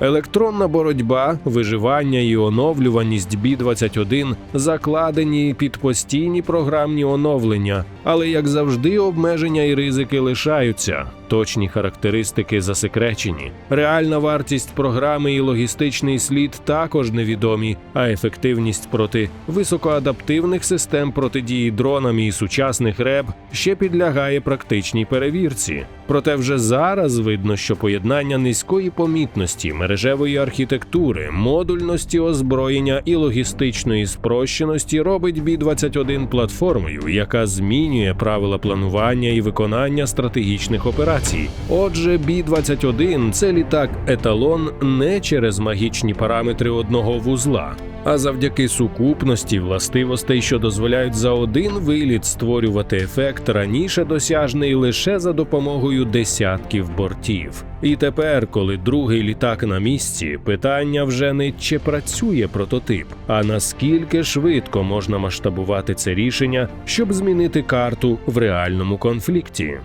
Електронна боротьба, виживання і оновлюваність B21 закладені під постійні програмні оновлення, але як завжди, обмеження і ризики лишаються. Точні характеристики засекречені. Реальна вартість програми і логістичний слід також невідомі, а ефективність проти високоадаптивних систем протидії дронам і сучасних РЕБ ще підлягає практичній перевірці. Проте вже зараз видно, що поєднання низької помітності, мережевої архітектури, модульності озброєння і логістичної спрощеності робить B-21 платформою, яка змінює правила планування і виконання стратегічних операцій. Отже, B-21 – це літак еталон не через магічні параметри одного вузла. А завдяки сукупності властивостей, що дозволяють за один виліт створювати ефект раніше досяжний лише за допомогою десятків бортів. І тепер, коли другий літак на місці, питання вже не чи працює прототип, а наскільки швидко можна масштабувати це рішення, щоб змінити карту в реальному конфлікті.